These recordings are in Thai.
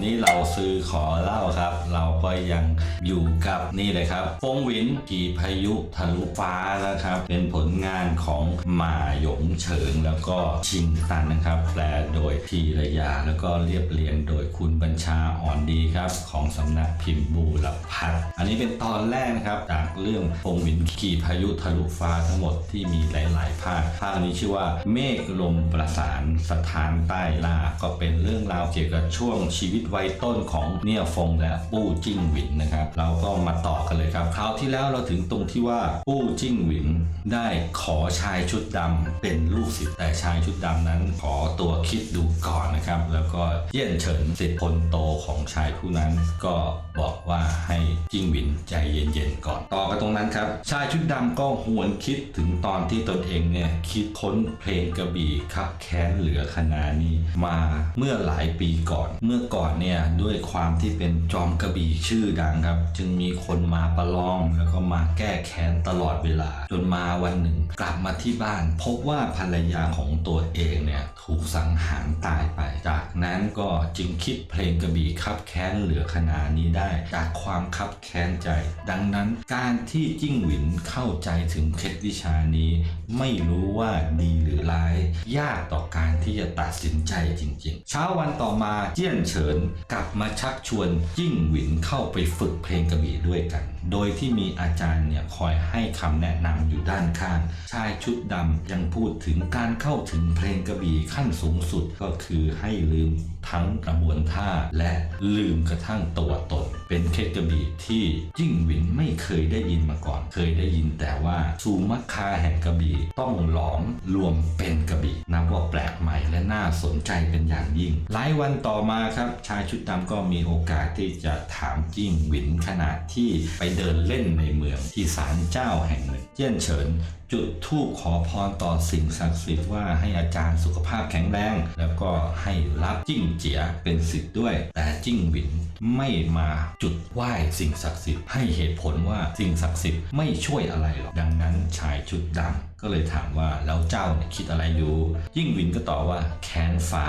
วันนี้เรา ซื้อขอเล่าครับ เราก็ยังอยู่กับนี่เลยครับฟงหวินกี่พายุทะลุฟ้านะครับ เป็นผลงานของหมาหยงเฉิงแล้วก็ชิงตันนะครับ แปลโดยพีระยาแล้วก็เรียบเรียงโดยคุณบัญชาอ่อนดีครับ ของสำนักพิมพ์บูรพัฒอันนี้เป็นตอนแรกนะครับจากเรื่องฟงหวินขี่พายุทะลุฟ้าทั้งหมดที่มีหลาย ๆ ภาคภาคนี้ชื่อว่าเมฆลมประสานสถานใต้ล่าก็เป็นเรื่องราวเกี่ยวกับช่วงชีวิตวัยต้นของเนี่ยฟงและปู้จิ้งหวินนะครับ เราก็มาต่อกันเลยครับ คราวที่แล้วเราถึงตรงที่ว่าปู้จิ้งหวินได้ขอชายชุดดำเป็นลูกศิษย์แต่ชายชุดดำนั้น ขอตัวคิดดูก่อนนะครับ แล้วก็เยี่ยนเฉินศิษย์คนโตของชายผู้นั้น ก็บอกว่าให้จิ้งหวินใจเย็นๆก่อน ต่อกันตรงนั้นครับ ชายชุดดำก็หวนคิดถึงตอนที่ตนเองเนี่ยคิดค้นเพลงกระบี่คับแค้นเหลือขนานี้มาเมื่อหลายปีก่อน เมื่อก่อนเนี่ยด้วยยความที่เป็นจอมกระบี่ชื่อดังครับ จึงมีคนมาประลองแล้วก็มาแก้แค้นตลอดเวลา จนมาวันหนึ่ง กลับมาที่บ้าน พบว่าภรรยาของตัวเองเนี่ยถูกสังหารตายไป จากนั้นก็จึงคิดเพลงกระบี่คับแค้นเหลือขนานี้ได้ จากความคับแค้นใจ ดังนั้นการที่จิ้งหวินเข้าใจถึงเคล็ดวิชานี้ ไม่รู้ว่าดีหรือร้าย ยากต่อการที่จะตัดสินใจจริง ๆ เช้าวันต่อมาเจี้ยนเฉินกลับมาชักชวนยิ่งหวินเข้าไปฝึกเพลงกระบี่ด้วยกันโดยที่มีอาจารย์เนี่ยคอยให้คำแนะนำอยู่ด้านข้าง ชายชุดดำยังพูดถึงการเข้าถึงเพลงกระบี่ขั้นสูงสุดก็คือให้ลืมทั้งกระบวนท่าและลืมกระทั่งตัวตน เป็นเคล็ดกระบี่ที่จิ้งหวินไม่เคยได้ยินมาก่อน เคยได้ยินแต่ว่าสูมัคคาแห่งกระบี่ต้องหลอมรวมเป็นกระบี่นับว่าแปลกใหม่และน่าสนใจเป็นอย่างยิ่ง หลายวันต่อมาครับ ชายชุดดำก็มีโอกาสที่จะถามจิ้งหวินขณะที่ไปเดินเล่นในเมืองที่ศาลเจ้าแห่งหนึ่งเจี้ยนเฉิน จุดธูปขอพรต่อสิ่งศักดิ์สิทธิ์ว่าให้อาจารย์สุขภาพแข็งแรง แล้วก็ให้รับจิ้งเจียเป็นสิทธิ์ด้วย แต่จิ้งหวินไม่มาจุดไหว้สิ่งศักดิ์สิทธิ์ให้เหตุผลว่าสิ่งศักดิ์สิทธิ์ไม่ช่วยอะไรหรอกดังนั้นชายชุดดำก็เลยถามว่าแล้วเจ้าเนี่ยคิดอะไรอยู่จิ้งหวินก็ตอบว่าแค้นฟ้า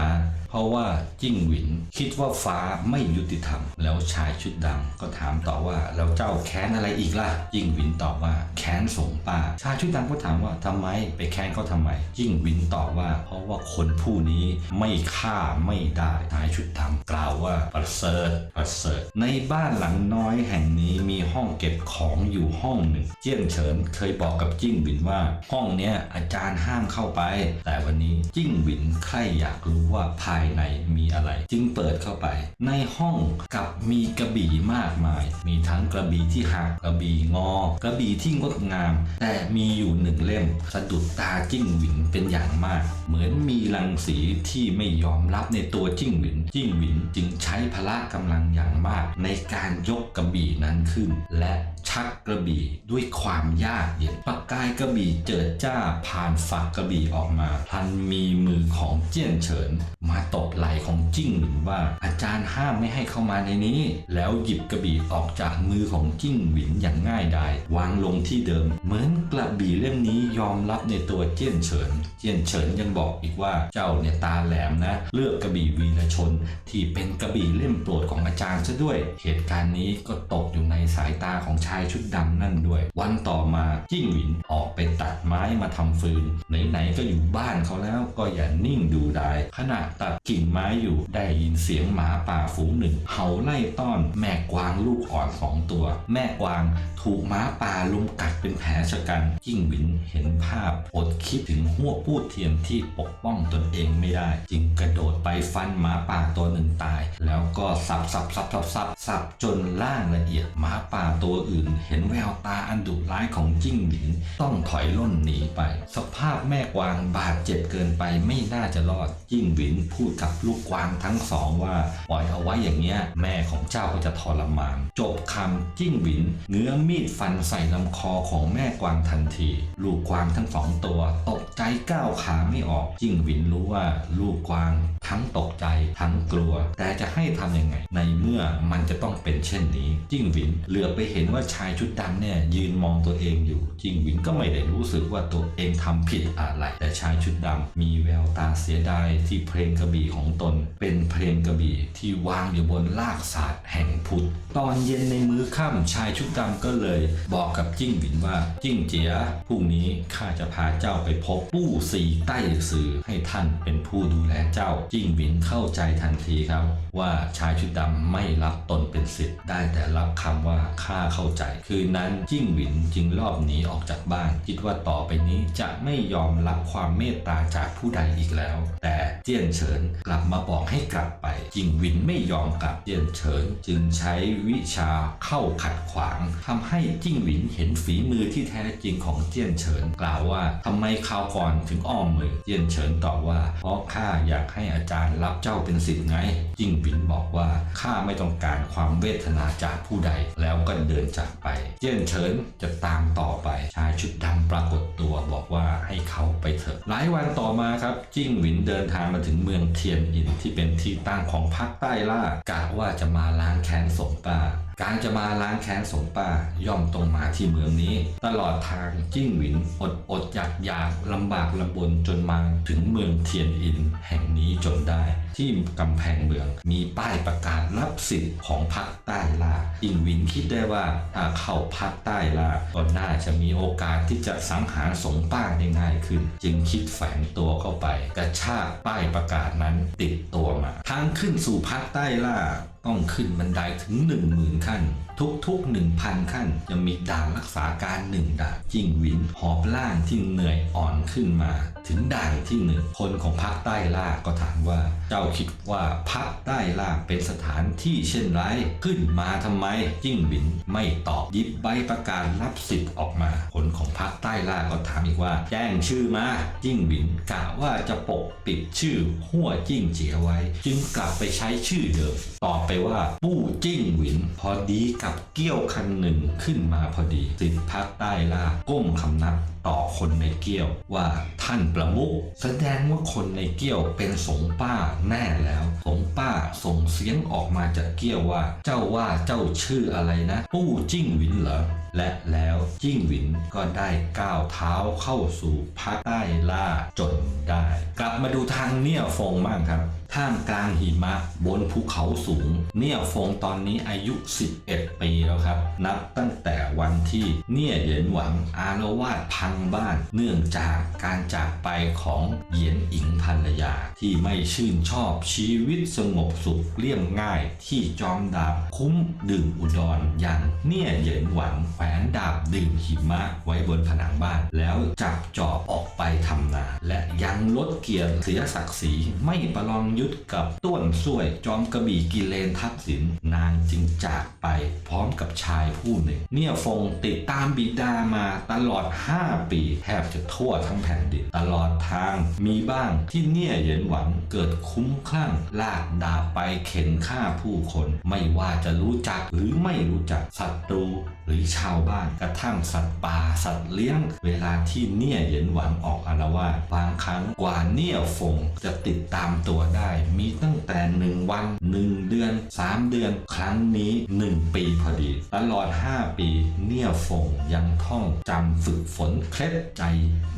เพราะว่าจิ้งหวินคิดว่าฟ้าไม่ยุติธรรม แล้วชายชุดดำก็ถามต่อว่าแล้วเจ้าแค้นอะไรอีกล่ะ จิ้งหวินตอบว่าแค้นสงป่าชายชุดดำก็ถามว่าทำไมไปแค้นเขาทำไมจิ้งวินตอบว่า เพราะว่าคนผู้นี้ไม่ฆ่าไม่ได้ชายชุดดำกล่าวว่าประเสริฐประเสริฐในบ้านหลังน้อยแห่งนี้มีห้องเก็บของอยู่ห้องหนึ่ง เจี้ยนเฉินเคยบอกกับจิ้งหวินว่า ห้องเนี้ยอาจารย์ห้ามเข้าไป แต่วันนี้จิ้งหวินใครอยากรู้ว่าภายในมีอะไร จึงเปิดเข้าไป ในห้องกับมีกระบี่มากมาย มีทั้งกระบี่ที่หักกระบี่งอ กระบี่ที่งดงาม แต่มีอยู่หนึ่งเล่มสะดุดตาจิ้งหวินเป็นอย่างมาก เหมือนมีรังสีที่ไม่ยอมรับในตัวจิ้งหวิน จิ้งหวินจึงใช้พละกำลังอย่างมาก ในการยกกระบี่นั้นขึ้น และชักกระบี่ด้วยความยากเย็นประกายกระบี่เจิดจ้าผ่านฝักกระบี่ออกมาพลันมีมือของเจี้ยนเฉิน มาตบไหล่ของจิ้งหวินว่า อาจารย์ห้ามไม่ให้เข้ามาในนี้ แล้วหยิบกระบี่ออกจากมือของจิ้งหวินอย่างง่ายดายวางลงที่เดิม เหมือนกระบี่เล่มนี้ยอมรับในตัวเจี้ยนเฉิน เจี้ยนเฉินยังบอกอีกว่าเจ้าเนี่ยตาแหลมนะ เลือกกระบี่วีรชน ที่เป็นกระบี่เล่มโปรดของอาจารย์ซะด้วย เหตุการณ์นี้ก็ตกอยู่ในสายตาของชายชุดดำนั่นด้วย วันต่อมาจิ้งหวินออกไปตัดไม้มาทำฟืน ไหนๆก็อยู่บ้านเขาแล้วก็อย่านิ่งดูได้ขณะตัดกิ่งไม้อยู่ได้ยินเสียงหมาป่าฝูงหนึ่งเห่าไล่ต้อนแม่กวางลูกอ่อนสองตัว แม่กวางถูกหมาป่าลุมกัดเป็นแผลชะกันจิ้งหวินเห็นภาพอดคิดถึงหัวปูดเทียมที่ปกป้องตนเองไม่ได้ จึงกระโดดไปฟันหมาป่าตัวหนึ่งตาย แล้วก็สับสับสับสับสับสับจนล่างละเอียดหมาป่าตัวอื่นเห็นแววตาอันดุร้ายของจิ้งหวินต้องถอยล่นหนีไป สภาพแม่กวางบาดเจ็บเกินไปไม่น่าจะรอดจิ้งหวินพูดกับลูกกวางทั้งสองว่าปล่อยเอาไว้อย่างเงี้ยแม่ของเจ้าก็จะทรมาน จบคำจิ้งหวินเงื้อมีดฟันใส่ลำคอของแม่กวางทันที ลูกกวางทั้งสองตัว ตกใจก้าวขาไม่ออกจิ้งหวินรู้ว่าลูกกวางทั้งตกใจทั้งกลัว แต่จะให้ทำยังไง ในเมื่อมันจะต้องเป็นเช่นนี้ จิ้งหวินเหลือไปเห็นว่าชายชุดดำเนี่ยยืนมองตัวเองอยู่ จิงหวินก็ไม่ได้รู้สึกว่าตัวเองทำผิดอะไร แต่ชายชุดดำมีแววตาเสียดายที่เพลงกระบี่ของตน เป็นเพลงกระบี่ที่วางอยู่บนลากศาสตร์แห่งพุทธตอนเย็นในมื้อค่ำชายชุดดำก็เลย บอกกับจิ้งหวินว่าจิ้งเจียพรุ่งนี้ข้าจะพาเจ้าไปพบปู่สีใต้สื่อให้ท่านเป็นผู้ดูแลเจ้า จิ้งหวินเข้าใจทันทีครับ ว่าชายชุดดำไม่รับตนเป็นศิษย์ได้แต่รับคำว่าข้าเข้าใจคืนนั้นจิ้งหวินจึงรอบหนีออกจากบ้าน คิดว่าต่อไปนี้จะไม่ยอมรับความเมตตาจากผู้ใดอีกแล้ว แต่เจี้ยนเฉินกลับมาบอกให้กลับไป จิ้งหวินไม่ยอมกลับเจี้ยนเฉินจึงใช้วิชาเข้าขัดขวางทำให้จิ้งหวินเห็นฝีมือที่แท้จริงของเจี้ยนเฉินกล่าวว่าทำไมคราวก่อนถึงอ้อมมือเจี้ยนเฉินตอบว่า เพราะข้าอยากให้อาจารย์รับเจ้าเป็นศิษย์ไง จิ้งหวินบอกว่าข้าไม่ต้องการความเวทนาจากผู้ใดแล้วก็เดินจากไป เจี้ยนเฉินจะตามต่อไป ชายชุดดำปรากฏตัวบอกว่าให้เขาไปเถอะ หลายวันต่อมาครับ จิ้งหวินเดินทางมาถึงเมืองเทียนอินที่เป็นที่ตั้งของพรรคใต้ล่ากะว่าจะมาล้างแค้นสงตา การจะมาล้างแค้นสงป้าย่อมตรงมาที่เมืองนี้ ตลอดทางจิ้งหวินอดอดอยากอยากลำบากลำบนจนมาถึงเมืองเทียนอินแห่งนี้จนได้ ที่กำแพงเมืองมีป้ายประกาศรับสิทธิ์ของพรรคใต้ล่าจิ้งหวินคิดได้ว่าถ้าเข้าพรรคใต้ล่าก็น่าจะมีโอกาสที่จะสังหารสงป้าได้ง่ายขึ้น จึงคิดแฝงตัวเข้าไป กระชากป้ายประกาศนั้นติดตัวมาทางขึ้นสู่พรรคใต้ล่าต้องขึ้นบันไดถึง 1 0,000 ขั้น ทุกๆ 1,000 ขั้น จะมีด่านรักษาการหนึ่งด่านจิ้งหวินหอบล่างที่เหนื่อยอ่อนขึ้นมา ถึงด่านที่หนึ่งคนของภาคใต้ล่าก็ถามว่า เจ้าคิดว่าภาคใต้ล่าเป็นสถานที่เช่นไรขึ้นมาทำไมจิ้งหวินไม่ตอบยิบใบประกาศรับสิทธิ์ออกมา คนของภาคใต้ล่าก็ถามอีกว่า แจ้งชื่อมาจิ้งหวินกะว่าจะปกปิดชื่อหัวจิ้งเจียไว้ จึงกลับไปใช้ชื่อเดิมตอบไปว่าปู้จิ้งหวิน พอดีกับเกี้ยวคันหนึ่งขึ้นมาพอดีสิทธิพักใต้ล่าก้มคำนับต่อคนในเกี้ยวว่าท่านประมุขแสดงว่าคนในเกี้ยวเป็นสงป้าแน่แล้ว สงป้าส่งเสียงออกมาจากเกี้ยวว่า เจ้าว่าเจ้าชื่ออะไรนะปู้จิ้งหวินเหรอและแล้วจิ้งหวินก็ได้ก้าวเท้าเข้าสู่ภาคใต้ล่าจนได้ กลับมาดูทางเนี่ยฟงบ้างครับ ท่ามกลางหิมะบนภูเขาสูง เนี่ยฟงตอนนี้อายุ 11 ปีแล้วครับ นับตั้งแต่วันที่เนี่ยเหยียนหวังอารวาสพังบ้าน เนื่องจากการจากไปของเหยียนอิงภรรยา ที่ไม่ชื่นชอบชีวิตสงบสุขเรียบง่ายที่จอมดาบคุ้มดื่มอุดรอย่างเนี่ยเหยียนหวังแขวนดาบดื่มหิมะไว้บนผนังบ้าน แล้วจับจอบออกไปทำนา และยังลดเกียรติเสียศักดิ์ศรีไม่ประลองยทธกับต้วนส่วย จอมกระบี่กิเลนทักษิณนางจึงจากไปพร้อมกับชายผู้หนึ่ง เนี่ยฟงติดตามบิดามาตลอด 5 ปีแทบจะทั่วทั้งแผ่นดินตลอดทางมีบ้างที่เนี่ยเหยินหวังเกิดคุ้มคลั่งลากดาบไปเข็นฆ่าผู้คน ไม่ว่าจะรู้จักหรือไม่รู้จักศัตรูหรือชาวบ้านกระทั่งสัตว์ป่าสัตว์เลี้ยง เวลาที่เนี่ยเหยินหวังออกอารวาสบางครั้งกว่าเนี่ยฟงจะติดตามตัวได้มีตั้งแต่หนึ่งวันหนึ่งเดือนสามเดือน ครั้งนี้หนึ่งปีพอดี ตลอด 5 ปี เนี่ยฟงยังท่องจำฝึกฝนเคล็ดใจ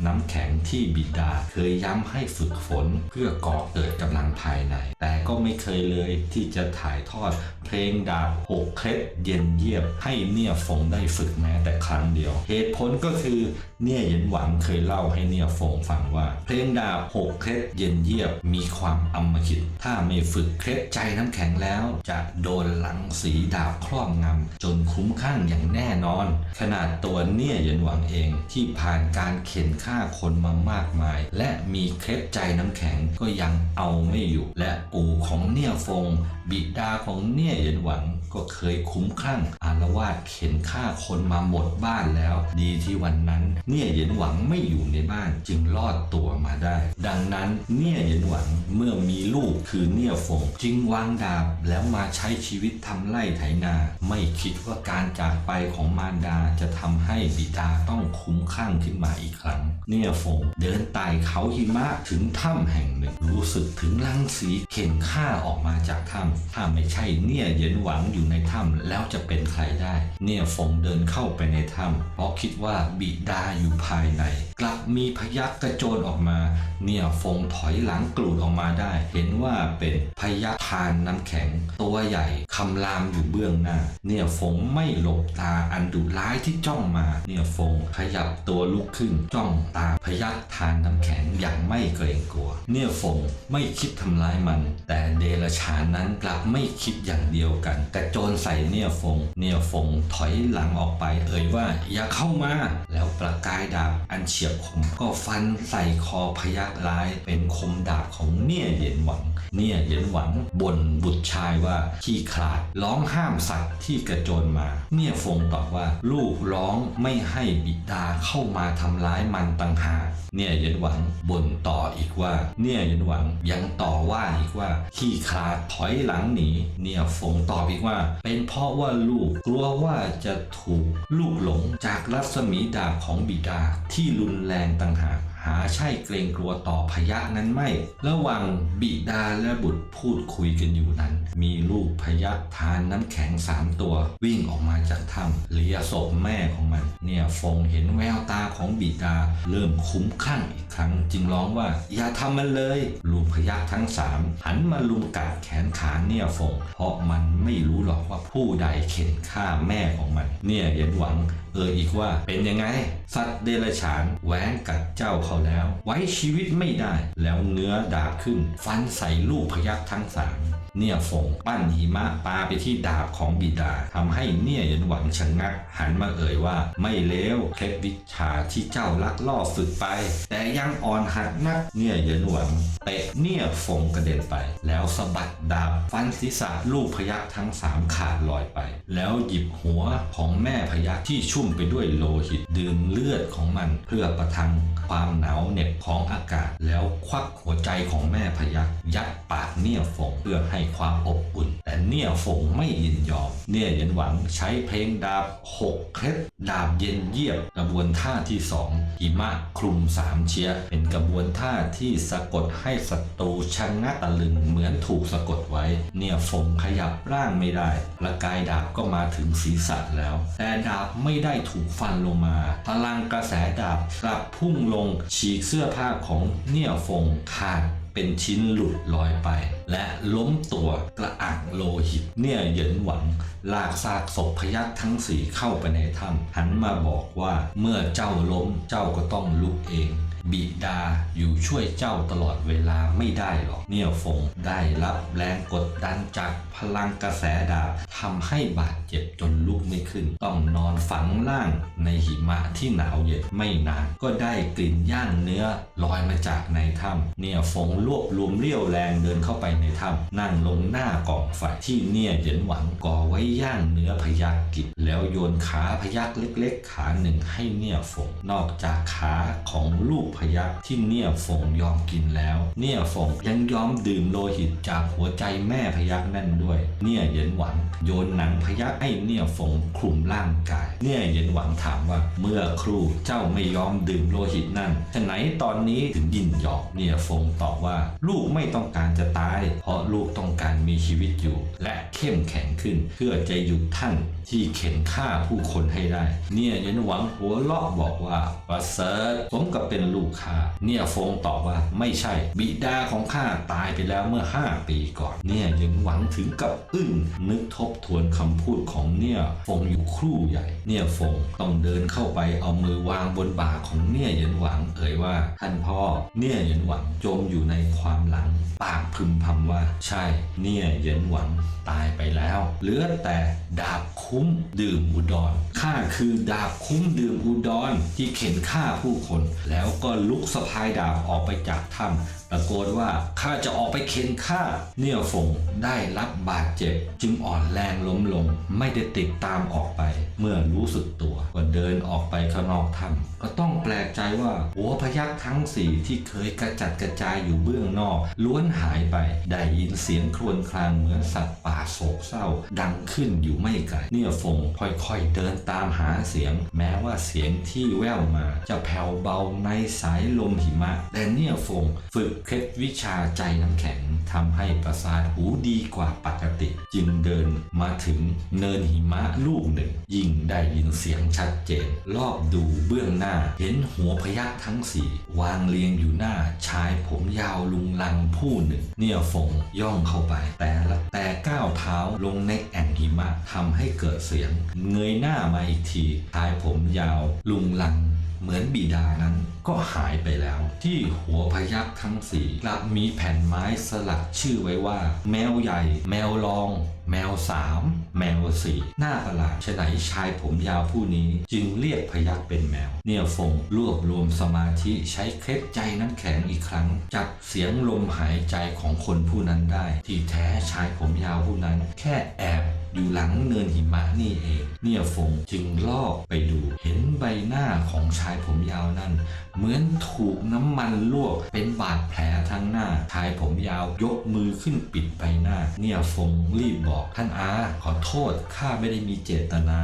น้ำแข็งที่บิดา เคยย้ำให้ฝึกฝนเพื่อก่อเกิดกำลังภายใน แต่ก็ไม่เคยเลยที่จะถ่ายทอดเพลงดาบหกเคล็ดเย็นเยียบให้เนี่ยฟงได้ฝึกแม้แต่ครั้งเดียว เหตุผลก็คือเนี่ยเย็นหวังเคยเล่าให้เนี่ยฟงฟังว่า เพลงดาบหกเคล็ดเย็นเยียบมีความอำมคิด ถ้าไม่ฝึกเคล็ดใจน้ำแข็งแล้ว จะโดนหลังสีดาบครอบงำจนคุ้มข้างอย่างแน่นอน ขนาดตัวเนี่ยเย็นหวังเองที่ผ่านการเข็นฆ่าคนมามากมาย และมีเคล็ดใจน้ำแข็งก็ยังเอาไม่อยู่ และปู่ของเนี่ยฟง บิดาของเนี่ยเย็นหวัง ก็เคยคุ้มคลั่งอารวาสเข็นฆ่าคนมาหมดบ้านแล้ว ดีที่วันนั้น เนี่ยเย็นหวังไม่อยู่ในบ้านจึงรอดตัวมาได้ ดังนั้นเนี่ยเย็นหวังเมื่อมีลูกคือเนี่ยฟงจึงวางดาบแล้วมาใช้ชีวิตทำไร่ไถนา ไม่คิดว่าการจากไปของมารดาจะทำให้บิดาต้องคุ้มคลั่งขึ้นมาอีกครั้ง เนี่ยฟงเดินไต่เขาหิมะถึงถ้ำแห่งหนึ่ง รู้สึกถึงรังสีเข็นข้าออกมาจากถ้ำถ้าไม่ใช่เนี่ยเหย็นหวังอยู่ในถ้ำแล้วจะเป็นใครได้ เนี่ยฟงเดินเข้าไปในถ้ำเพราะคิดว่าบิดาอยู่ภายในกลับมีพยักกระโจนออกมา เนี่ยฟงถอยหลังกลูดออกมาได้ เห็นว่าเป็นพยักทานน้ำแข็ง ตัวใหญ่คำรามอยู่เบื้องหน้า เนี่ยฟงไม่หลบตาอันดุร้ายที่จ้องมา เนี่ยฟงขยับตัวลุกขึ้นจ้องตาพยักทานน้ำแข็งอย่างไม่เกรงกลัว เนี่ยฟงไม่คิดทำร้ายมัน แต่เดรัจฉานนั้นกลับไม่คิดอย่างเดียวกันกระโจนใส่เนี่ยฟง เนี่ยฟงถอยหลังออกไป เอ่ยว่าอย่าเข้ามา แล้วประกายดาบอันเฉียบคม ก็ฟันใส่คอพยักร้าย เป็นคมดาบของเนี่ยเหย็นหวัง เนี่ยเหย็นหวังบ่นบุตรชายว่าขี้ขลาดร้องห้ามสัตว์ที่กระโจนมา เนี่ยฟงตอบว่า ลูกร้องไม่ให้บิดาเข้ามาทำร้ายมันต่างหากเนี่ยเหย็นหวังบ่นต่ออีกว่า เนี่ยเหย็นหวังยังต่อว่าอีกว่าขี้ขลาดถอยหลังหนีเนี่ยฟงตอบอีกว่า เป็นเพราะว่าลูกกลัวว่าจะถูกลูกหลงจากรัศมีดาบของบิดาที่รุนแรงต่างหาก หาใช่เกรงกลัวต่อพยะนั้นไม่ ระหว่างบิดาและบุตรพูดคุยกันอยู่นั้น มีลูกพยะทานน้ำแข็งสามตัว วิ่งออกมาจากถ้ำเลียศพแม่ของมัน เนี่ยฟงเห็นแววตาของบิดา เริ่มคุ้มคลั่งอีกครั้ง จึงร้องว่า อย่าทำมันเลย ลูกพยักทั้งสามหันมาลุมกัดแขนขาเนี่ยฟง เพราะมันไม่รู้หรอกว่าผู้ใดเข็นฆ่าแม่ของมัน เนี่ยเห็นหวัง เอออีกว่าเป็นยังไง สัตว์เดรัจฉานแหวงกัดเจ้าเขาแล้ว ไว้ชีวิตไม่ได้แล้วเนื้อดาบขึ้น ฟันใส่ลูกพยักทั้งสาม เนี่ยฝงปั้นหิมะปาไปที่ดาบของบิดาทำให้เนี่ยยันหวังชะงัก หันมาเอ่ยว่าไม่เลวเคล็ดวิชาที่เจ้าลักล่อฝึกไป แต่ยังอ่อนหัดนักเนี่ยยันหวังเตะเนี่ยฝงกระเด็นไป แล้วสะบัดดาบฟันศีรษะลูกพยักทั้งสามขาดลอยไป แล้วหยิบหัวของแม่พยักที่ชุ่มไปด้วยโลหิตดื่มเลือดของมันเพื่อประทังความหนาวเหน็บของอากาศ แล้วควักหัวใจของแม่พยักยัดปากเนี่ยฝงเพื่อให้ความอบอุ่น แต่เนี่ยฝงไม่ยินยอม เนี่ยเย็นหวังใช้เพลงดาบหกเคล็ดดาบเย็นเยียบกระบวนท่าที่สองหิมะคลุมสามเชียเป็นกระบวนท่าที่สะกดให้ศัตรูชะงักตะลึงเหมือนถูกสะกดไว้ เนี่ยฝงขยับร่างไม่ได้ประกายดาบก็มาถึงศีรษะแล้ว แต่ดาบไม่ได้ถูกฟันลงมา พลังกระแสดาบกลับพุ่งลงฉีกเสื้อผ้าของเนี่ยฟงขาด เป็นชิ้นหลุดลอยไป และล้มตัวกระอักโลหิต เนี่ยเหยินหวัง ลากซากศพพยักทั้งสี่เข้าไปในถ้ำหันมาบอกว่าเมื่อเจ้าล้มเจ้าก็ต้องลุกเอง บิดาอยู่ช่วยเจ้าตลอดเวลาไม่ได้หรอก เนี่ยฟงได้รับแรงกดดันจากพลังกระแสดาบทำให้บาดเจ็บจนลุกไม่ขึ้น ต้องนอนฝังล่างในหิมะที่หนาวเย็นไม่นานก็ได้กลิ่นย่างเนื้อลอยมาจากในถ้ำเนี่ยฟงรวบรวมเรี่ยวแรงเดินเข้าไปในถ้ำนั่งลงหน้ากองไฟที่เนี่ยเหยินหวังก่อไว้ย่างเนื้อพยักกิจแล้วโยนขาพยักเล็ก ๆ ขาหนึ่งให้เนี่ยฟงนอกจากขาของลูกพยักที่เนี่ยฟงยอมกินแล้ว เนี่ยฟงยังยอมดื่มโลหิตจากหัวใจแม่พยักนั่นด้วย เนี่ยเหยินหวังโยนหนังพยักให้เนี่ยฟงคลุมร่างกาย เนี่ยเหยินหวังถามว่า เมื่อครูเจ้าไม่ยอมดื่มโลหิตนั่นฉะไหนตอนนี้ถึงยินยอมเนี่ยฟงตอบว่า ลูกไม่ต้องการจะตาย เพราะลูกต้องการมีชีวิตอยู่ และเข้มแข็งขึ้น เพื่อจะหยุดท่านที่เข็นฆ่าผู้คนให้ได้ เนี่ยเหยินหวังหัวเราะบอกว่าประเสริฐสมกับเป็นลูกข้าเนี่ยฟงตอบว่าไม่ใช่ บิดาของข้าตายไปแล้วเมื่อ 5 ปีก่อน เนี่ยหยินหวังถึงกับอึ้งนึกทบทวนคำพูดของเนี่ยฟงอยู่ครู่ใหญ่ เนี่ยฟงต้องเดินเข้าไปเอามือวางบนบ่าของเนี่ยหยินหวังเอ่ยว่าท่านพ่อ เนี่ยหยินหวังจมอยู่ในความหลัง ปากพึมพำว่า ใช่ เนี่ยหยินหวังตายไปแล้วเหลือแต่ดาบคุ้มดื่มอุดรข้าคือดาบคุ้มดื่มอุดรที่เข็นฆ่าผู้คน แล้วก็ลุกสะพายดาบออกไปจากถ้ำะโกนว่าข้าจะออกไปเข็นฆ่าเนี่ยฟงได้รับบาดเจ็บ จึงอ่อนแรงล้มลง ไม่ได้ติดตามออกไป เมื่อรู้สึกตัวก็เดินออกไปข้างนอกถ้ำก็ต้องแปลกใจว่าหัวพยักทั้งสี่ที่เคยกระจัดกระจายอยู่เบื้องนอก ล้วนหายไป ได้ยินเสียงครวญครางเหมือนสัตว์ป่าโศกเศร้า ดังขึ้นอยู่ไม่ไกลเนี่ยฟงค่อยๆเดินตามหาเสียง แม้ว่าเสียงที่แว่วมา จะแผ่วเบาในสายลมหิมะ แต่เนี่ยฟงฝึกเคล็ดวิชาใจน้ำแข็งทำให้ประสาทหูดีกว่าปกติ จึงเดินมาถึงเนินหิมะลูกหนึ่ง ยิ่งได้ยินเสียงชัดเจน รอบดูเบื้องหน้าเห็นหัวพยักทั้งสี่วางเรียงอยู่หน้าชายผมยาวลุงลังผู้หนึ่ง เนี่ยฟงย่องเข้าไป แต่ละแต่ก้าวเท้าลงในแอ่งหิมะทำให้เกิดเสียง เงยหน้ามาอีกทีชายผมยาวลุงลัง เหมือนบิดานั้นก็หายไปแล้ว ที่หัวพยักทั้งสี่กลับมีแผ่นไม้สลักชื่อไว้ว่า แมวใหญ่ แมวรอง แมวสามแมวสี่หน้าประหลาดฉไหนชายผมยาวผู้นี้ จึงเรียกพยักเป็นแมว เนี่ยฟงรวบรวมสมาธิใช้เคล็ดใจน้ำแข็งอีกครั้ง จับเสียงลมหายใจของคนผู้นั้นได้ ที่แท้ชายผมยาวผู้นั้น แค่แอบ อยู่หลังเนินหิมะนี่เอง เนี่ยฟงจึงลอกไปดู เห็นใบหน้าของชายผมยาวนั่นเหมือนถูกน้ำมันลวกเป็นบาดแผลทั้งหน้า ชายผมยาวยกมือขึ้นปิดใบหน้า เนี่ยฟงรีบบอกท่านอาขอโทษข้าไม่ได้มีเจตนา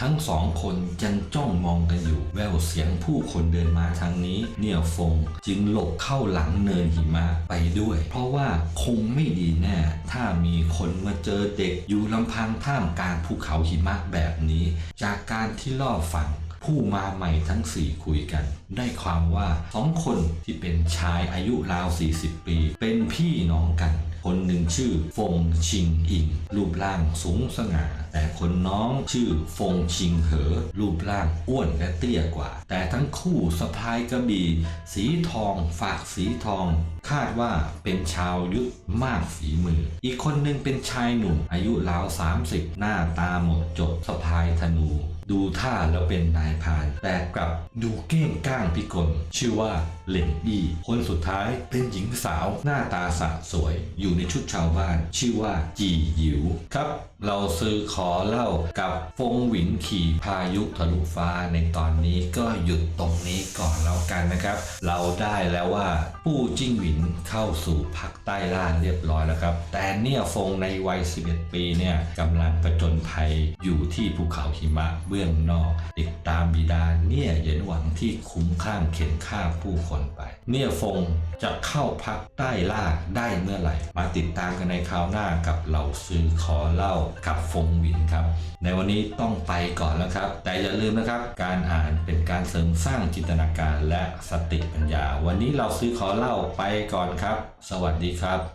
ทั้งสองคนยังจ้องมองกันอยู่ แววเสียงผู้คนเดินมาทางนี้ เนี่ยฟงจึงหลบเข้าหลังเนินหิมะไปด้วย เพราะว่าคงไม่ดีแน่ ถ้ามีคนมาเจอเด็กอยู่ลำพังท่ามกลางภูเขาหิมะแบบนี้ จากการที่ล่อฟังผู้มาใหม่ทั้งสี่คุยกัน ได้ความว่าสองคนที่เป็นชายอายุราว 40 ปี เป็นพี่น้องกัน คนหนึ่งชื่อฟงชิงอิงรูปร่างสูงสง่า แต่คนน้องชื่อฟงชิงเหอ รูปร่างอ้วนและเตี้ยกว่า แต่ทั้งคู่สะพายกระบี่สีทองฝากสีทอง คาดว่าเป็นชาวยุทธมากฝีมือ อีกคนหนึ่งเป็นชายหนุ่มอายุราว 30 หน้าตาหมดจดสะพายธนูดูท่าแล้วเป็นนายพาน แต่กลับดูเก้งก้างพิกลชื่อว่า เหล่งอี้คนสุดท้ายเป็นหญิงสาวหน้าตาสะสวย อยู่ในชุดชาวบ้าน ชื่อว่าจีหยิวครับ เราซื้อขอเล่ากับฟงหวินขี่พายุทะลุฟ้าในตอนนี้ก็หยุดตรงนี้ก่อนแล้วกันนะครับ เราได้แล้วว่าปู้จิ้งหวินเข้าสู่ภาคใต้ล่างเรียบร้อยแล้วครับ แต่เนี่ยฟงในวัย 11 ปีเนี่ยกำลังประจนภัยอยู่ที่ภูเขาหิมะเบื้องนอก ติดตามบิดาเนี่ยเย็นหวังที่คุ้มข้างเข็นฆ่าผู้คนไป เนี่ยฟงจะเข้าพักใต้ล่าได้เมื่อไหร่ มาติดตามกันในคราวหน้ากับเหล่าซื้อขอเล่ากับฟงหวินครับ ในวันนี้ต้องไปก่อนแล้วครับ แต่อย่าลืมนะครับ การอ่านเป็นการเสริมสร้างจินตนาการและสติปัญญา วันนี้เราซื้อขอเล่าไปก่อนครับ สวัสดีครับ